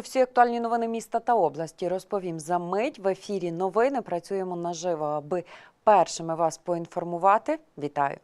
Про всі актуальні новини міста та області розповім за мить. В ефірі новини працюємо наживо, аби першими вас поінформувати. Вітаю.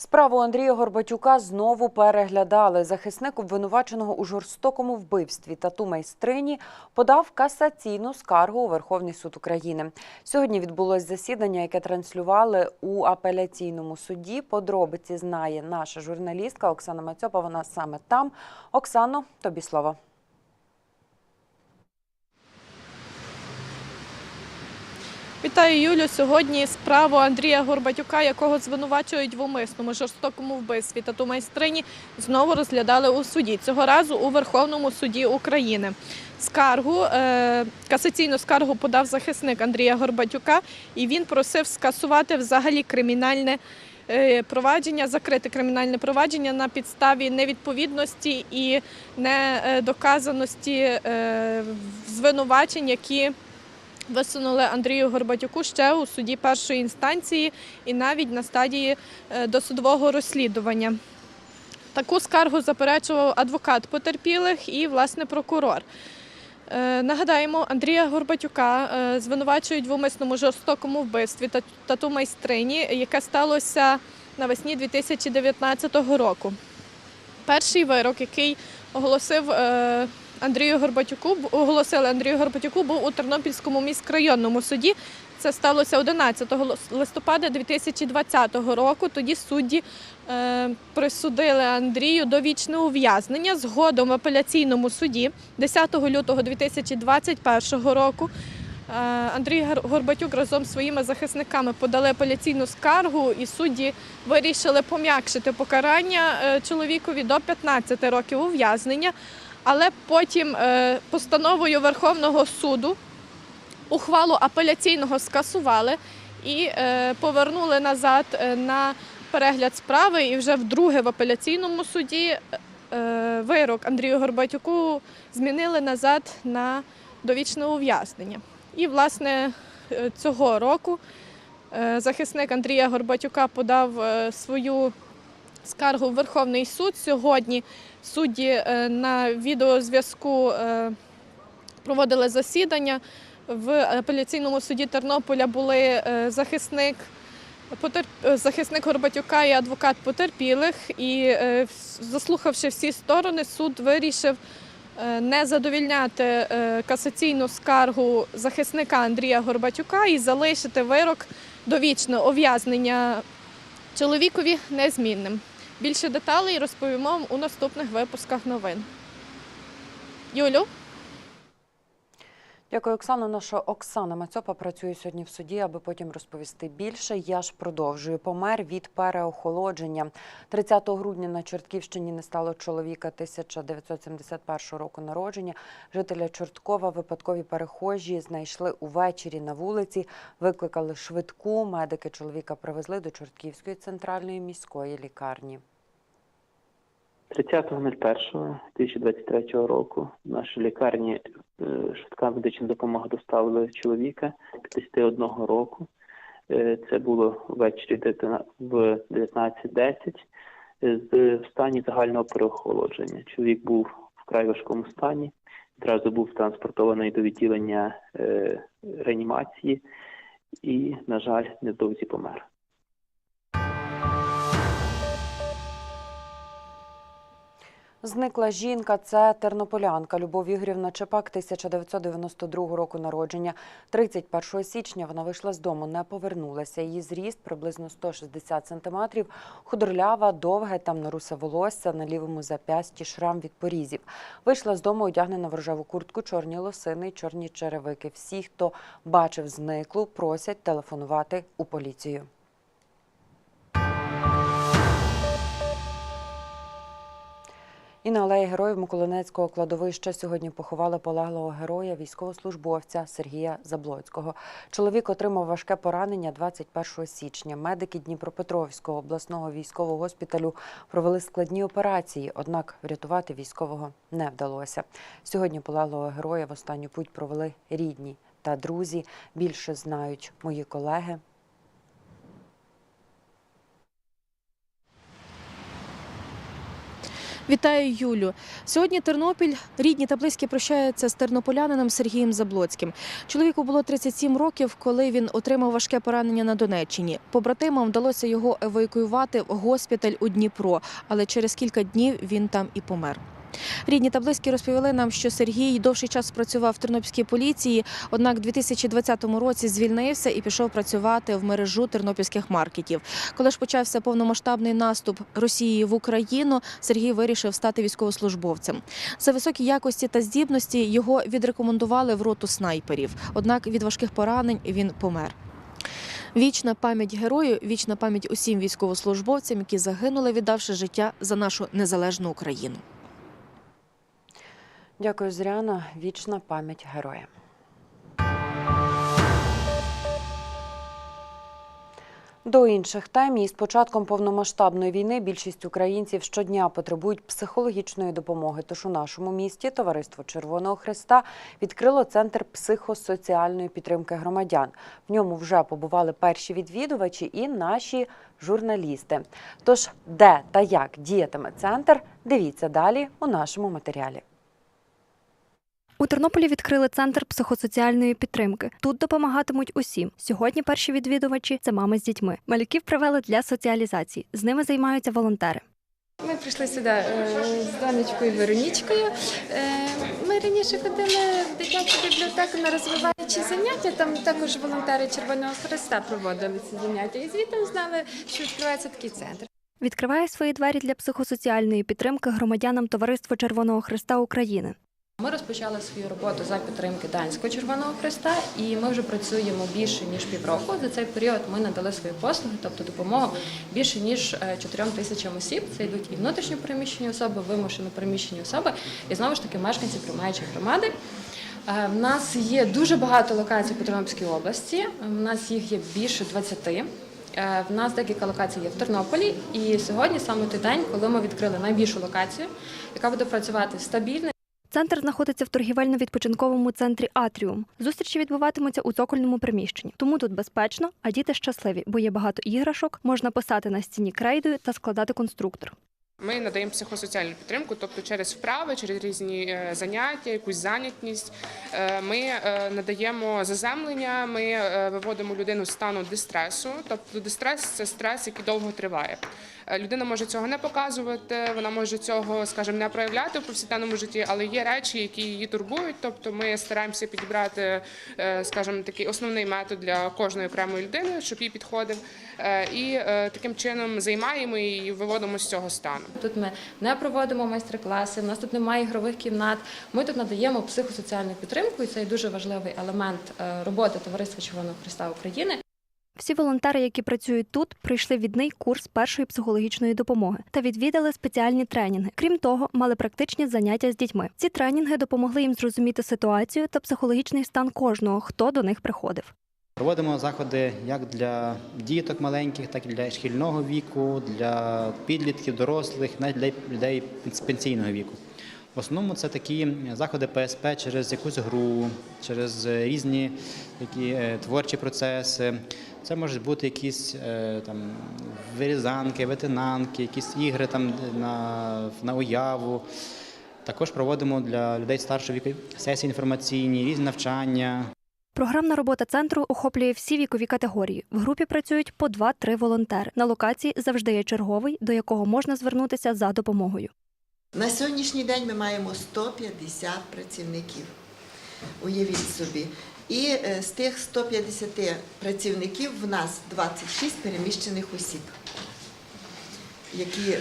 Справу Андрія Горбатюка знову переглядали. Захисник обвинуваченого у жорстокому вбивстві тату майстрині подав касаційну скаргу у Верховний суд України. Сьогодні відбулось засідання, яке транслювали у апеляційному суді. Подробиці знає наша журналістка Оксана Мацьопа. Вона саме там. Оксано, тобі слово. Вітаю Юлю. Сьогодні справу Андрія Горбатюка, якого звинувачують в умисному жорстокому вбивстві тату майстрині, знову розглядали у суді. Цього разу у Верховному суді України. Скаргу е, касаційну скаргу подав захисник Андрія Горбатюка, і він просив скасувати взагалі кримінальне. е, Провадження закрите кримінальне провадження на підставі невідповідності і недоказаності е, звинувачень, які висунули Андрію Горбатюку ще у суді першої інстанції і навіть на стадії е, досудового розслідування. Таку скаргу заперечував адвокат потерпілих і, власне, прокурор. Е, Нагадаємо, Андрія Горбатюка е, звинувачують в умисному жорстокому вбивстві та- тату майстрині, яке сталося навесні 2019 року. Перший вирок, який оголосив Андрію Горбатюку, оголосили Андрію Горбатюку, був у Тернопільському міськрайонному суді. Це сталося 11 листопада 2020 року. Тоді судді е, присудили Андрію довічне ув'язнення. Згодом в апеляційному суді 10 лютого 2021 року е, Андрій Горбатюк разом з своїми захисниками подали апеляційну скаргу, і судді вирішили пом'якшити покарання е, чоловікові до 15 років ув'язнення. Але потім е, постановою Верховного суду ухвалу апеляційного скасували і е, повернули назад е, на перегляд справи. І вже вдруге в апеляційному суді вирок Андрію Горбатюку змінили назад на довічне ув'язнення. І, власне, цього року захисник Андрія Горбатюка подав свою скаргу в Верховний суд. Сьогодні судді е, на відеозв'язку е, проводили засідання. В апеляційному суді Тернополя були е, захисник, захисник Горбатюка і адвокат потерпілих. І заслухавши всі сторони, суд вирішив не задовільняти касаційну скаргу захисника Андрія Горбатюка і залишити вирок довічне ув'язнення чоловікові незмінним. Більше деталей розповімо у наступних випусках новин. Юлю? Дякую, Оксано. Наша Оксана Мацьопа працює сьогодні в суді, аби потім розповісти більше. Я ж продовжую. Помер від переохолодження. 30 грудня на Чортківщині не стало чоловіка 1971 року народження. Жителя Чорткова випадкові перехожі знайшли увечері на вулиці, викликали швидку. Медики чоловіка привезли до Чортківської центральної міської лікарні. 30.01.2023 року в нашій лікарні е, швидка медична допомога доставили чоловіка 51 року. Е, Це було ввечері в 19.10 е, з стані загального переохолодження. Чоловік був в край важкому стані, одразу був транспортований до відділення реанімації і, на жаль, невдовзі помер. Зникла жінка, це тернополянка Любов Ігорівна Чепак, 1992 року народження. 31 січня вона вийшла з дому, не повернулася. Її зріст приблизно 160 сантиметрів, худорлява, довге, темно-русе волосся, на лівому зап'ясті шрам від порізів. Вийшла з дому, одягнена в рожеву куртку, чорні лосини, чорні черевики. Всі, хто бачив зниклу, просять телефонувати у поліцію. І на алеї героїв Миколинецького кладовища сьогодні поховали полеглого героя, військовослужбовця Сергія Заблоцького. Чоловік отримав важке поранення 21 січня. Медики Дніпропетровського обласного військового госпіталю провели складні операції, однак врятувати військового не вдалося. Сьогодні полеглого героя в останню путь провели рідні та друзі. Більше знають мої колеги. Вітаю Юлю. Сьогодні Тернопіль рідні та близькі прощаються з тернополянином Сергієм Заблоцьким. Чоловіку було 37 років, коли він отримав важке поранення на Донеччині. Побратимам вдалося його евакуювати в госпіталь у Дніпро, але через кілька днів він там і помер. Рідні та близькі розповіли нам, що Сергій довший час працював в тернопільській поліції, однак у 2020 році звільнився і пішов працювати в мережу тернопільських маркетів. Коли ж почався повномасштабний наступ Росії в Україну, Сергій вирішив стати військовослужбовцем. За високі якості та здібності його відрекомендували в роту снайперів. Однак від важких поранень він помер. Вічна пам'ять герою, вічна пам'ять усім військовослужбовцям, які загинули, віддавши життя за нашу незалежну Україну. Дякую, Зряна. Вічна пам'ять героям. До інших тем з початком повномасштабної війни більшість українців щодня потребують психологічної допомоги. Тож у нашому місті товариство Червоного Христа відкрило центр психосоціальної підтримки громадян. В ньому вже побували перші відвідувачі і наші журналісти. Тож, де та як діятиме центр, дивіться далі у нашому матеріалі. У Тернополі відкрили центр психосоціальної підтримки. Тут допомагатимуть усім. Сьогодні перші відвідувачі це мами з дітьми. Малюків привели для соціалізації. З ними займаються волонтери. Ми прийшли сюди е, з донечкою Веронічкою. Е, Ми раніше ходили в дитячу бібліотеку на розвиваючі заняття. Там також волонтери Червоного Христа проводили ці заняття. І звідти знали, що відкривається такий центр. Відкриває свої двері для психосоціальної підтримки громадянам Товариство Червоного Христа України. Ми розпочали свою роботу за підтримки Данського Червоного Христа, і ми вже працюємо більше ніж півроку. За цей період ми надали свої послуги, тобто допомогу більше ніж 4 тисячам осіб. Це йдуть і внутрішньо переміщені особи, вимушено переміщені особи, і знову ж таки мешканці приймаючої громади. Е, В нас є дуже багато локацій по Тернопільській області. У нас їх є більше 20. Е, В нас декілька локацій є в Тернополі, і сьогодні саме той день, коли ми відкрили найбільшу локацію, яка буде працювати стабільно. Центр знаходиться в торгівельно-відпочинковому центрі Атріум. Зустрічі відбуватимуться у цокольному приміщенні. Тому тут безпечно, а діти щасливі, бо є багато іграшок, можна писати на стіні крейдою та складати конструктор. Ми надаємо психосоціальну підтримку, тобто через вправи, через різні е, заняття, якусь занятність. Е, Ми е, надаємо заземлення, ми виводимо людину з стану дистресу. Тобто дистрес це стрес, який довго триває. Е, Людина може цього не показувати, вона може цього, скажімо, не проявляти в повсякденному житті, але є речі, які її турбують. Тобто ми стараємося підібрати, е, скажімо, такий основний метод для кожної окремої людини, щоб їй підходив. Е, І таким чином займаємо і виводимо з цього стану. Тут ми не проводимо майстер-класи, в нас тут немає ігрових кімнат. Ми тут надаємо психосоціальну підтримку, і це дуже важливий елемент роботи Товариства Червоного Христа України. Всі волонтери, які працюють тут, пройшли відний курс першої психологічної допомоги та відвідали спеціальні тренінги. Крім того, мали практичні заняття з дітьми. Ці тренінги допомогли їм зрозуміти ситуацію та психологічний стан кожного, хто до них приходив. Проводимо заходи як для діток маленьких, так і для шкільного віку, для підлітків, дорослих, навіть для людей пенсійного віку. В основному це такі заходи ПСП через якусь гру, через різні такі е, творчі процеси. Це можуть бути якісь е, там вирізанки, витинанки, якісь ігри там на, на уяву. Також проводимо для людей старшого віку сесії інформаційні, різні навчання. Програмна робота центру охоплює всі вікові категорії. В групі працюють по 2-3 волонтери. На локації завжди є черговий, до якого можна звернутися за допомогою. На сьогоднішній день ми маємо 150 працівників. Уявіть собі. І е, з тих 150 працівників в нас 26 переміщених осіб, які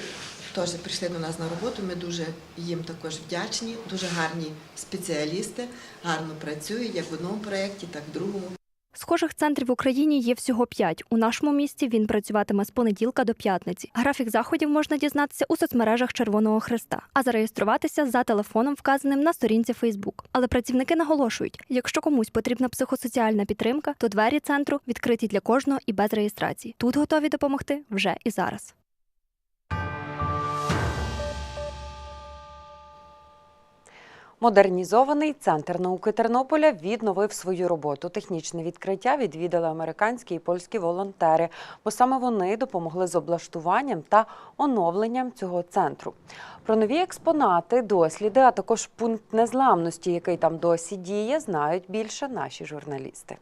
теж прийшли до нас на роботу. Ми дуже їм також вдячні, дуже гарні спеціалісти, гарно працюють як в одному проєкті, так і в другому. Схожих центрів в Україні є всього п'ять. У нашому місті він працюватиме з понеділка до п'ятниці. Графік заходів можна дізнатися у соцмережах Червоного Хреста, а зареєструватися за телефоном, вказаним на сторінці Фейсбук. Але працівники наголошують: якщо комусь потрібна психосоціальна підтримка, то двері центру відкриті для кожного і без реєстрації. Тут готові допомогти вже і зараз. Модернізований центр науки Тернополя відновив свою роботу. Технічне відкриття відвідали американські і польські волонтери, бо саме вони допомогли з облаштуванням та оновленням цього центру. Про нові експонати, досліди, а також пункт незламності, який там досі діє, знають більше наші журналісти.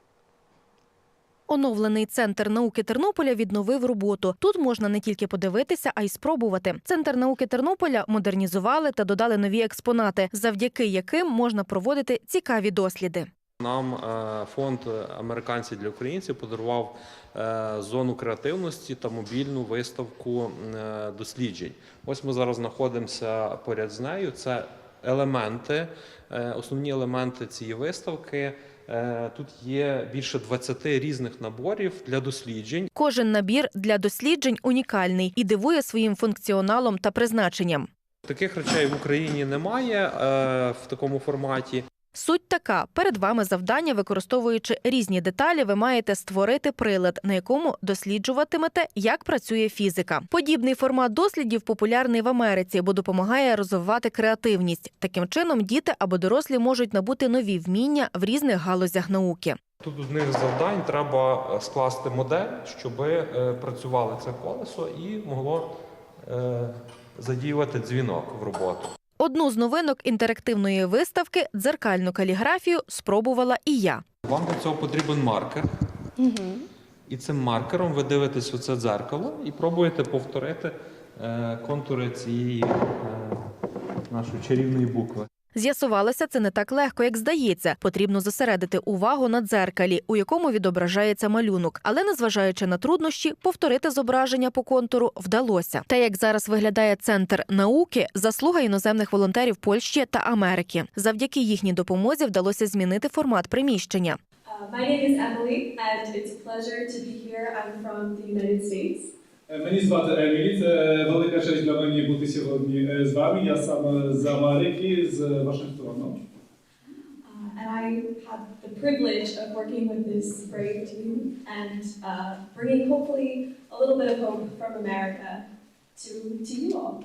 Оновлений центр науки Тернополя відновив роботу. Тут можна не тільки подивитися, а й спробувати. Центр науки Тернополя модернізували та додали нові експонати, завдяки яким можна проводити цікаві досліди. Нам е, фонд Американці для українців подарував е, зону креативності та мобільну виставку е, досліджень. Ось ми зараз знаходимося поряд з нею. Це елементи, основні елементи цієї виставки. Е, Тут є більше 20 різних наборів для досліджень. Кожен набір для досліджень унікальний і дивує своїм функціоналом та призначенням. Таких речей в Україні немає е, в такому форматі. Суть така: перед вами завдання, використовуючи різні деталі, ви маєте створити прилад, на якому досліджуватимете, як працює фізика. Подібний формат дослідів популярний в Америці, бо допомагає розвивати креативність. Таким чином, діти або дорослі можуть набути нові вміння в різних галузях науки. Тут одних з завдань треба е, скласти модель, щоб е, працювало це колесо і могло е, задіювати дзвінок в роботу. Одну з новинок інтерактивної виставки дзеркальну каліграфію спробувала і я. Вам для цього потрібен маркер. І цим маркером ви дивитесь у це дзеркало і пробуєте повторити е, контури цієї е, нашої чарівної букви. З'ясувалося, це не так легко, як здається. Потрібно зосередити увагу на дзеркалі, у якому відображається малюнок. Але незважаючи на труднощі, повторити зображення по контуру вдалося. Та як зараз виглядає центр науки, заслуга іноземних волонтерів Польщі та Америки. Завдяки їхній допомозі вдалося змінити формат приміщення. Uh, my name is Emily, and it's a pleasure to be here. Мені звати Емілі. Це велика честь для мене бути сьогодні е, з вами. Я сам з Америки, з Вашингтону. Uh, and I have the privilege of working with this brave team and uh, bringing hopefully a little bit of hope from America to, to you all.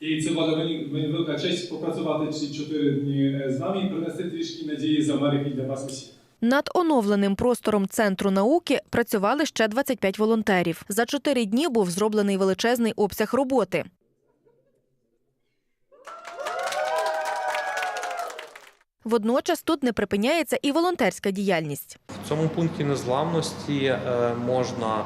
І це була мені, мені велика честь попрацювати ці чотири дні е, з вами і принести трішки надії з Америки для вас усіх. Над оновленим простором центру науки працювали ще 25 волонтерів. За чотири дні був зроблений величезний обсяг роботи. Водночас тут не припиняється і волонтерська діяльність. В цьому пункті незламності е, можна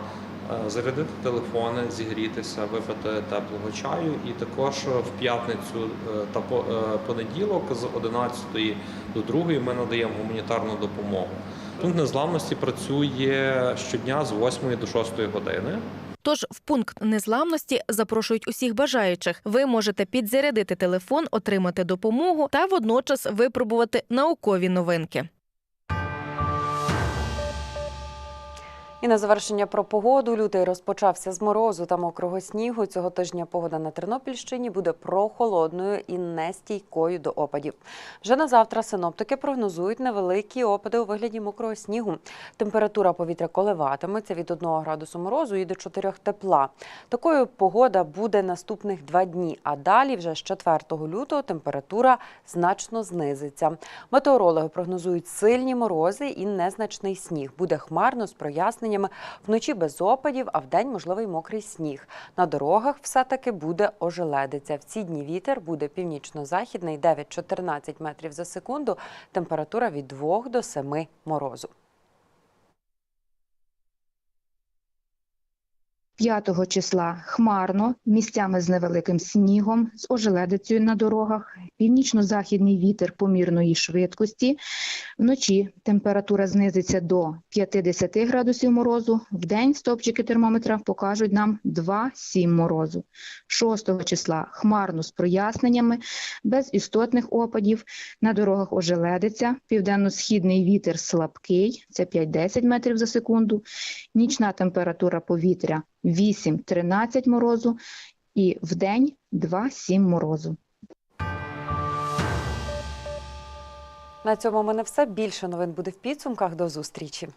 зарядити телефони, зігрітися, випити теплого чаю. І також в п'ятницю е, та е, понеділок з 11 до 2 ми надаємо гуманітарну допомогу. Пункт незламності працює щодня з 8 до 6 години. Тож в пункт незламності запрошують усіх бажаючих. Ви можете підзарядити телефон, отримати допомогу та водночас випробувати наукові новинки. І на завершення про погоду. Лютий розпочався з морозу та мокрого снігу. Цього тижня погода на Тернопільщині буде прохолодною і нестійкою до опадів. Вже на завтра синоптики прогнозують невеликі опади у вигляді мокрого снігу. Температура повітря коливатиметься від 1 градусу морозу і до 4 тепла. Такою погода буде наступних два дні. А далі, вже з 4 лютого, температура значно знизиться. Метеорологи прогнозують сильні морози і незначний сніг. Буде хмарно з проясненнями. Вночі без опадів, а вдень можливий мокрий сніг. На дорогах все-таки буде ожеледиця. В ці дні вітер буде північно-західний 9-14 метрів за секунду. Температура від 2 до 7 морозу. 5 числа хмарно, місцями з невеликим снігом, з ожеледицею на дорогах, північно-західний вітер помірної швидкості. Вночі температура знизиться до 50 градусів морозу. Вдень стопчики термометра покажуть нам 2-7 морозу. 6 числа хмарно з проясненнями, без істотних опадів. На дорогах ожеледиться, південно-східний вітер слабкий, це 5-10 метрів за секунду. Нічна температура повітря 8-13 морозу і в день 2-7 морозу. На цьому в мене все. Більше новин буде в підсумках. До зустрічі.